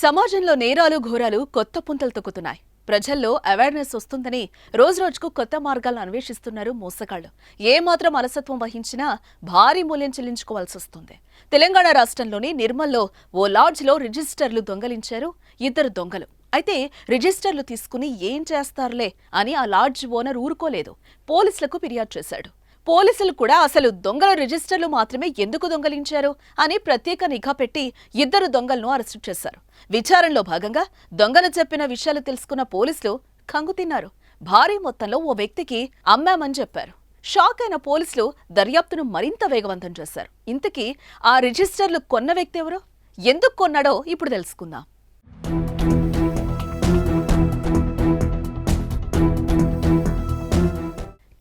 సమాజంలో నేరాలు ఘోరాలు కొత్త పుంతలు తొక్కుతున్నాయి. ప్రజల్లో అవేర్నెస్ వస్తుందని రోజురోజుకు కొత్త మార్గాలను అన్వేషిస్తున్నారు మోసగాళ్ళు ఏమాత్రం అలసత్వం వహించినా భారీ మూల్యం చెల్లించుకోవాల్సి వస్తుంది. తెలంగాణ రాష్ట్రంలోని నిర్మల్లో ఓ లాడ్జ్లో రిజిస్టర్లు దొంగలించారు ఇద్దరు దొంగలు. అయితే రిజిస్టర్లు తీసుకుని ఏం చేస్తారులే అని ఆ లాడ్జ్ ఓనర్ ఊరుకోలేదు. పోలీసులకు ఫిర్యాదు చేశాడు. పోలీసులు కూడా అసలు దొంగల రిజిస్టర్లు మాత్రమే ఎందుకు దొంగలించారు అని ప్రత్యేక నిఘా పెట్టి ఇద్దరు దొంగలను అరెస్టు చేశారు. విచారణలో భాగంగా దొంగలు చెప్పిన విషయాలు తెలుసుకున్న పోలీసులు కంగుతిన్నారు భారీ మొత్తంలో ఓ వ్యక్తికి అమ్మామని చెప్పారు. షాక్ అయిన పోలీసులు దర్యాప్తును మరింత వేగవంతం చేశారు. ఇంతకీ ఆ రిజిస్టర్లు కొన్న వ్యక్తి ఎవరో? ఎందుకు కొన్నాడో ఇప్పుడు తెలుసుకుందాం.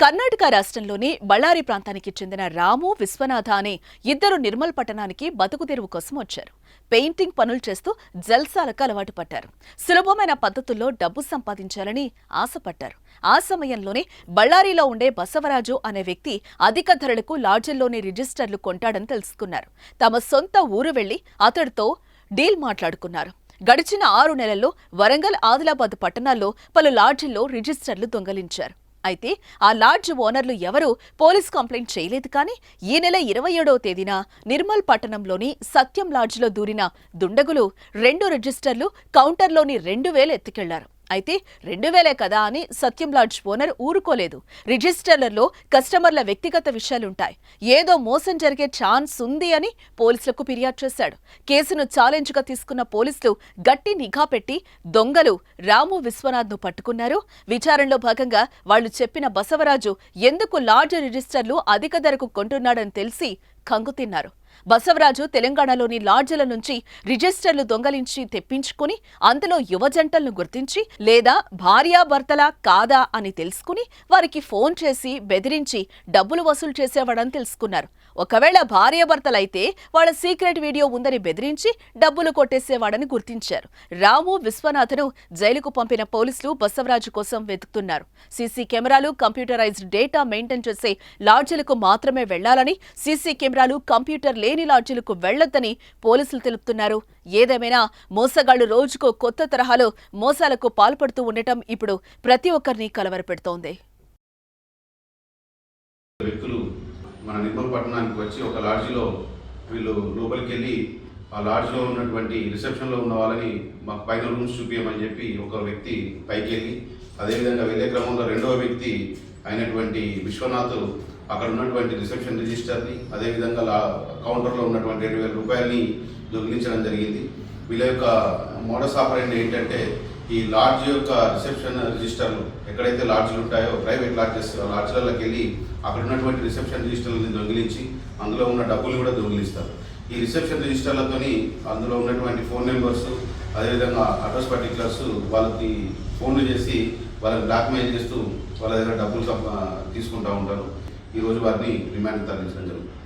కర్ణాటక రాష్ట్రంలోని బళ్ళారి ప్రాంతానికి చెందిన రాము విశ్వనాథ అనే ఇద్దరు నిర్మల్ పట్టణానికి బతుకు తెరువు కోసం వచ్చారు. పెయింటింగ్ పనులు చేస్తూ జల్సాలకు అలవాటు పడ్డారు. సులభమైన పద్ధతుల్లో డబ్బు సంపాదించాలని ఆశపడ్డారు. ఆ సమయంలోనే బళ్ళారిలో ఉండే బసవరాజు అనే వ్యక్తి అధిక ధరలకు లాడ్జిల్లోని రిజిస్టర్లు కొంటాడని తెలుసుకున్నారు. తమ సొంత ఊరు వెళ్ళి అతడితో డీల్ మాట్లాడుకున్నారు. గడిచిన ఆరు నెలల్లో వరంగల్ ఆదిలాబాద్ పట్టణాల్లో పలు లాడ్జిల్లో రిజిస్టర్లు దొంగలించారు. అయితే ఆ లాడ్జ్ ఓనర్లు ఎవరూ పోలీస్ కంప్లైంట్ చేయలేదు కానీ ఈ నెల ఇరవై ఏడవ తేదీన నిర్మల్ పట్టణంలోని సత్యం లాడ్జ్లో దూరిన దుండగులు రెండు రిజిస్టర్లు కౌంటర్లోని రెండు వేలు ఎత్తుకెళ్ళారు. అయితే రెండు వేలే కదా అని సత్యం లాడ్జ్ ఓనర్ ఊరుకోలేదు. రిజిస్టర్లలో కస్టమర్ల వ్యక్తిగత విషయాలుంటాయి. ఏదో మోసం జరిగే ఛాన్స్ ఉంది అని పోలీసులకు ఫిర్యాదు చేశాడు. కేసును ఛాలెంజ్గా తీసుకున్న పోలీసులు గట్టి నిఘా పెట్టి దొంగలు రాము విశ్వనాథ్ను పట్టుకున్నారు. విచారణలో భాగంగా వాళ్ళు చెప్పిన బసవరాజు ఎందుకు లాడ్జ్ రిజిస్టర్లు అధిక ధరకు కొంటున్నాడని తెలిసి కంగుతిన్నారు బసవరాజు తెలంగాణలోని లాడ్జల నుంచి రిజిస్టర్లు దొంగలించి తెప్పించుకుని అందులో యువజంటలను గుర్తించి లేదా భార్యాభర్తలా కాదా అని తెలుసుకుని వారికి ఫోన్ చేసి బెదిరించి డబ్బులు వసూలు చేసేవాడని తెలుసుకున్నారు. ఒకవేళ భార్యాభర్తలైతే వాళ్ళ సీక్రెట్ వీడియో ఉందని బెదిరించి డబ్బులు కొట్టేసేవాడని గుర్తించారు. రాము విశ్వనాథను జైలుకు పంపిన పోలీసులు బసవరాజు కోసం వెతుకుతున్నారు. సీసీ కెమెరాలు కంప్యూటరైజ్డ్ డేటా మెయింటైన్ చేసే లాడ్జీలకు మాత్రమే వెళ్ళాలని సీసీ కెమెరాలు కంప్యూటర్ లేని లాడ్జీలకు వెళ్ళొద్దని పోలీసులు తెలుపుతున్నారు. ఏదేమైనా మోసగాళ్ళు రోజుకో కొత్త తరహాలో మోసాలకు పాల్పడుతూ ఉండటం ఇప్పుడు ప్రతి ఒక్కరిని కలవరపెడుతోంది. వ్యక్తులు మన నిర్మల్ పట్టణానికి వచ్చి ఒక లాడ్జిలో వీళ్ళు లోపలికి వెళ్ళి ఆ లాడ్జ్లో ఉన్నటువంటి రిసెప్షన్లో ఉన్న వాళ్ళని మాకు పైన రూమ్స్ చూపించమని చెప్పి ఒక వ్యక్తి పైకి వెళ్ళి అదేవిధంగా వెళ్ళే క్రమంలో రెండవ వ్యక్తి అయినటువంటి విశ్వనాథ్ అక్కడ ఉన్నటువంటి రిసెప్షన్ రిజిస్టర్ని అదేవిధంగా లా కౌంటర్లో ఉన్నటువంటి రెండు వేల రూపాయలని దొంగిలించడం జరిగింది. వీళ్ళ యొక్క మోడస్ ఆపరేంట్ ఏంటంటే ఈ లాడ్జ్ యొక్క రిసెప్షన్ రిజిస్టర్లు ఎక్కడైతే లాడ్జ్లు ఉంటాయో ప్రైవేట్ లాడ్జెస్ లాడ్జ్లలోకి వెళ్ళి అక్కడ ఉన్నటువంటి రిసెప్షన్ రిజిస్టర్లని దొంగిలించి అందులో ఉన్న డబ్బులు కూడా దొంగిలిస్తారు. ఈ రిసెప్షన్ రిజిస్టర్లతోని అందులో ఉన్నటువంటి ఫోన్ నెంబర్స్ అదేవిధంగా అడ్రస్ పర్టికులర్స్ వాళ్ళకి ఫోన్లు చేసి వాళ్ళని బ్లాక్మెయిల్ చేస్తూ వాళ్ళ దగ్గర డబ్బులు తీసుకుంటూ ఉంటారు. ఈరోజు వారిని రిమాండ్ తరలించడం జరుగుతుంది.